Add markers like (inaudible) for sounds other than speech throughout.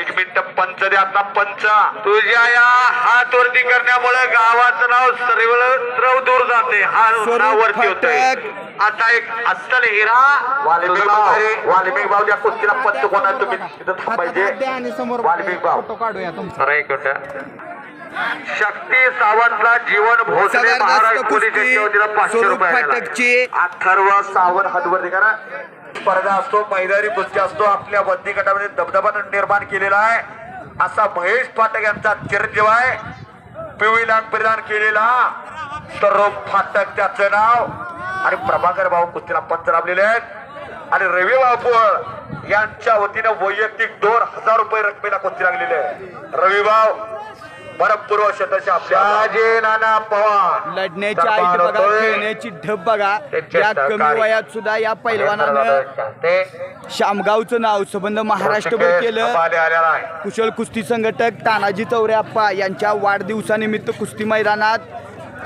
एक मिनिट पंच द्या आता पंच. तुझ्या या हात वरती करण्यामुळे गावाचं नाव सर्वत्र दूर जाते. हा नाव वरती होतंय. फाटक. आता एक अस्सल हिरा. वाल्मिक भाऊ. वाल्मिक भाऊ. त्या कुस्तीला पंच कोणा तुम्ही तिथं थांबायचे? द्या आणि समोर वाल्मिक भाऊ. फोटो काढूया तुमचा. खरं एक मिनिट शक्ती सावंतला जीवन भोसले महाराज पोलीस यांच्या वतीनं पाचशे रुपये. अथर्व सावंत हातवरती करा. स्पर्धा असतो मैदानी कुस्ती असतो आपल्या बंदी गटामध्ये दबदबा निर्माण केलेला आहे. असा महेश फाटक यांचा चिरंजीव आहे. पिवळी लांग परिधान केलेला. स्वरूप फाटक त्याचं नाव आणि प्रभाकर भाऊ कुस्तीला पंच लाभलेले आहेत. आणि रवी बापू यांच्या वतीनं वैयक्तिक दोन हजार रुपये रकमेला कुस्ती लागलेली आहे. रवी भाऊ राजे नाना पवार. लढण्याची आईट बघा होतोय. खेळण्याची ढब बघा. या कमी. वयात सुद्धा या पैलवानानं शामगावचं नाव संबंध महाराष्ट्रभर केलं. कुशल कुस्ती संघटक तानाजी चौऱ्याप्पा यांच्या वाढदिवसानिमित्त कुस्ती मैदानात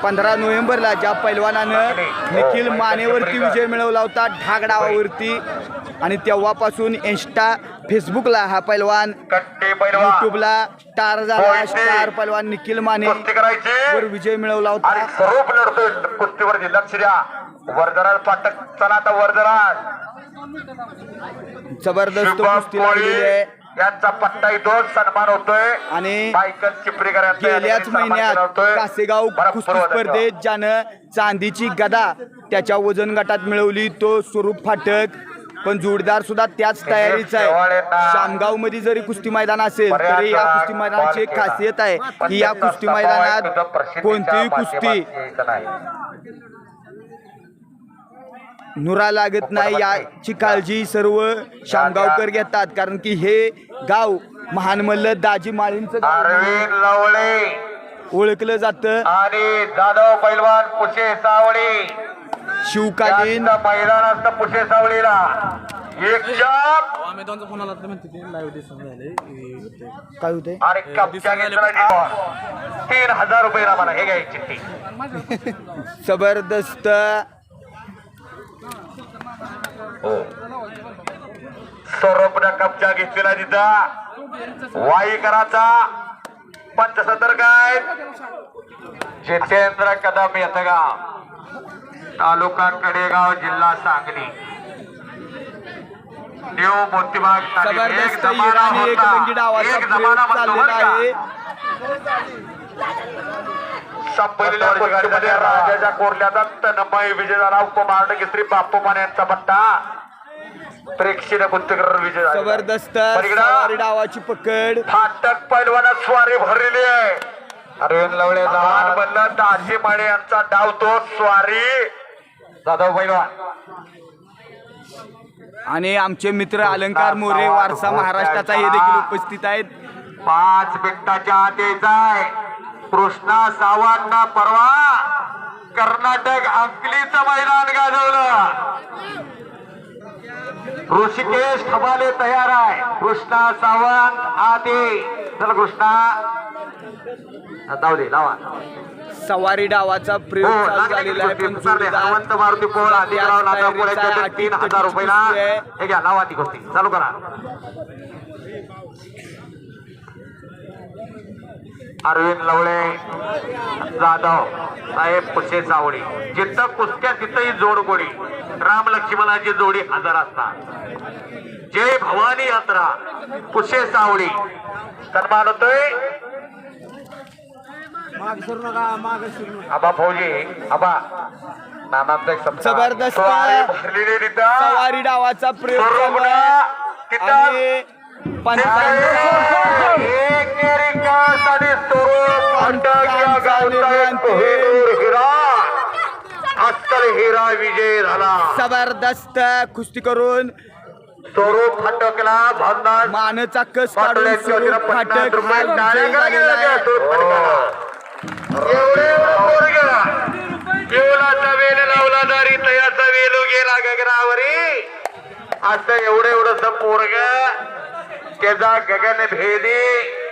पंधरा नोव्हेंबरला ज्या पैलवानानं निखिल मानेवरती विजय मिळवला होता ढाक डावावरती आणि तेव्हापासून इन्स्टा फेसबुकला हा पैलवान युट्यूबला स्टार झाला. स्टार पैलवान निखिल माने वर विजय मिळवला होता. स्वरूप लढतोय कुस्तीवरती. लक्ष द्या. वर्धराज पाटक चला आता वर्धराज जबरदस्त कुस्ती लागलेली आहे. यांचा पट्टा दोन सन्मान होतोय. आणि मायकल चिपरीकर गेल्याच महिन्यात. कासेगाव कुस्ती स्पर्धेत ज्यानं चांदीची गदा त्याच्या वजन गटात मिळवली तो स्वरूप फाटक. पण जोडदार सुद्धा त्याच तयारीचा आहे. शामगावमध्ये जरी कुस्ती मैदान असेल तरी या कुस्ती मैदानाची एक खासियत आहे की या कुस्ती मैदानात कोणतीही कुस्ती नुरा लागत नाही. याची काळजी सर्व शामगावकर घेतात. कारण की हे गाव महान मल्ल दाजी माळींचं गाव. अरविंद लवळे. ओळखलं जातं. आणि जाधव पैलवान पुशे सावळी. शिवकालीन. यांचं मैदान असतं पुशे सावळीला. एक चाप अमेझॉनचा फोन आला तर म्हणते ते लाईव्ह दिसून झाले काय होतंय आणि कपच्या घेतला तीन हजार रुपये मला हे घ्यायची चिठ्ठी (laughs) जबरदस्त स्वरूपनं कब्जा घेतलेला तिथं वाईकराचा पंचसत्तर काय जितेंद्र कदम येतगाव तालुका कडेगाव जिल्हा सांगली. न्यू मोतीबाग. एक जमाना एक जमाना आहे संपलेल्या कुस्तीमध्ये राजाच्या कोरल्याचा तन्मय विजय झाला उपमहाराष्ट्र केसरी बाप्पू माने यांचा पट्टा. प्रेक्षणीय कुस्तीकर विजय जबरदस्त डावाची पकड. फाटक पैलवानात स्वारी भरलेली आहे. अरविंद लवळे लहान बनलं दाजी माने यांचा डाव तो स्वारी. जाधव पैलवान. आणि आमचे मित्र अलंकार मोरे वारसा महाराष्ट्राचा हे देखील उपस्थित आहेत. पाच मिनिटाच्या आत यायचाय कृष्णा सावंत परवा कर्नाटक अंकलीचं मैदान गाजवलं. ऋषिकेश खबाले तयार आहे. कृष्णा सावंत आते चला कृष्णा. जाऊ दे लावा. सवारी डावाचा हो, प्रयोग की झालेला आहे. पण हनुमंत मारुती पोळ आहे. तीन हजार रुपयाला. आहे. हे घ्या लावा ती कुस्ती चालू करा. अरविंद लवळे जाधव साहेब पुशे सावळी. जिथं कुस्त्या तिथं ही जोड गोडी. राम लक्ष्मणाची जोडी हजर असतात जय भवानी यात्रा पुशे सावळी. सन्मान होतोय. आबा फौजी आबा. नानांचा एक. जबरदस्त. स्वारी भरलेली. सवारी डावाचा प्रयोग आणि हिरा. अस्सल हिरा विजय झाला. जबरदस्त कुस्ती करून स्वरूप फटकला भांडार मानचा कस काढून स्वरूप फाटक वेल लावला दारी तयाचा वेलू गेला गगनावरी असं एवढं एवढं पोरग. त्याचा गगन भेदी